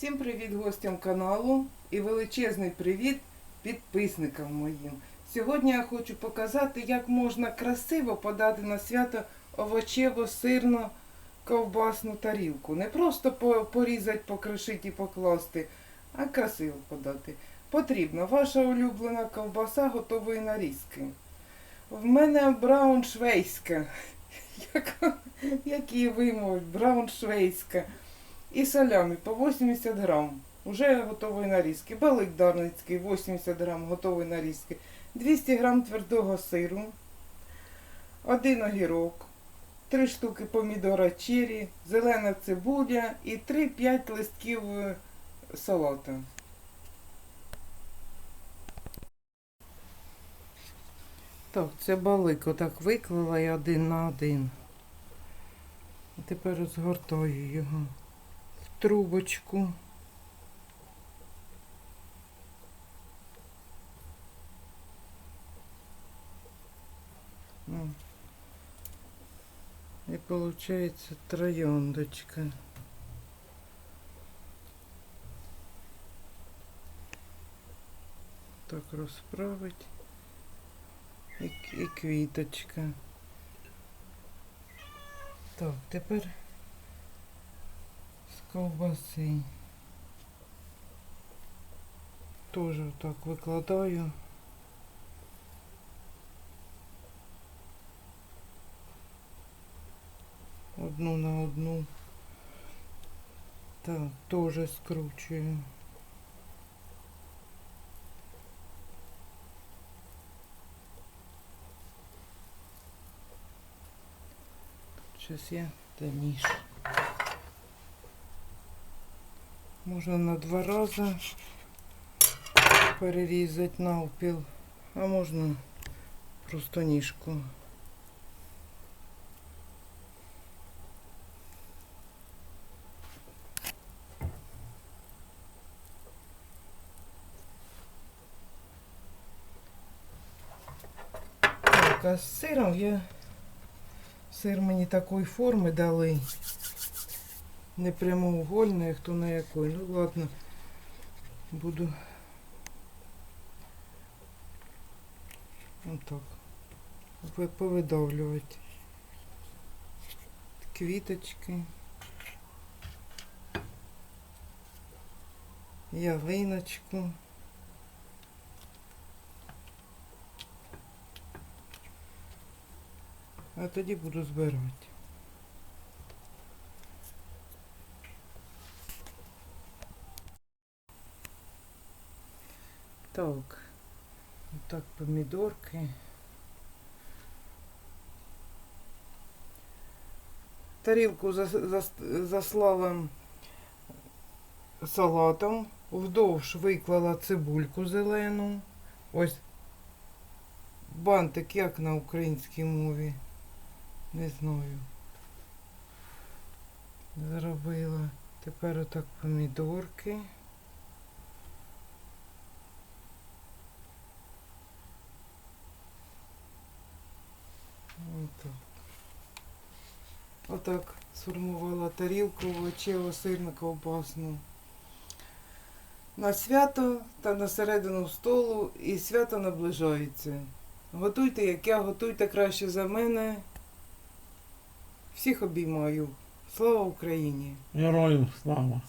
Всім привіт гостям каналу і величезний привіт підписникам моїм. Сьогодні я хочу показати, як можна красиво подати на свято овочево-сирну ковбасну тарілку. Не просто порізати, покришити і покласти, а красиво подати. Потрібна ваша улюблена ковбаса готової нарізки. В мене брауншвейська. Як її вимовить? Брауншвейська. І салямі по 80 грам. Уже готової нарізки. Балик дарницький 80 грам готової нарізки. 200 грам твердого сиру. Один огірок. 3 штуки помідора чері, зелена цибуля і 3-5 листків е, салата. Так, це балик отак виклала я один на один. А тепер розгортаю його трубочку. І виходить трояндочка. Так розправить. І, і квіточка. Так, тепер ковбаси. Теж так викладаю. Одну на одну. Так, теж скручую. Сейчас я та ніж. Можна на два рази перерізати навпіл, а можна просто ніжку. Так, а з сиром я Сир мені такої форми дали. Не прямоугольної, хто на якої. Ну ладно. Буду. Отак. Повидавлювати. Квіточки. Ялиночку. А тоді буду збирати. Так, отак помідорки. Тарілку зас- зас- заслала салатом, вдовж виклала цибульку зелену. Ось бантик, як на українській мові. Не знаю. Зробила. Тепер отак помідорки. Отак. Отак сформувала тарілку овочево сирно ковбасну. На свято та на середину столу і свято наближається. Готуйте, як я, готуйте краще за мене. Всіх обіймаю. Слава Україні! Героям слава!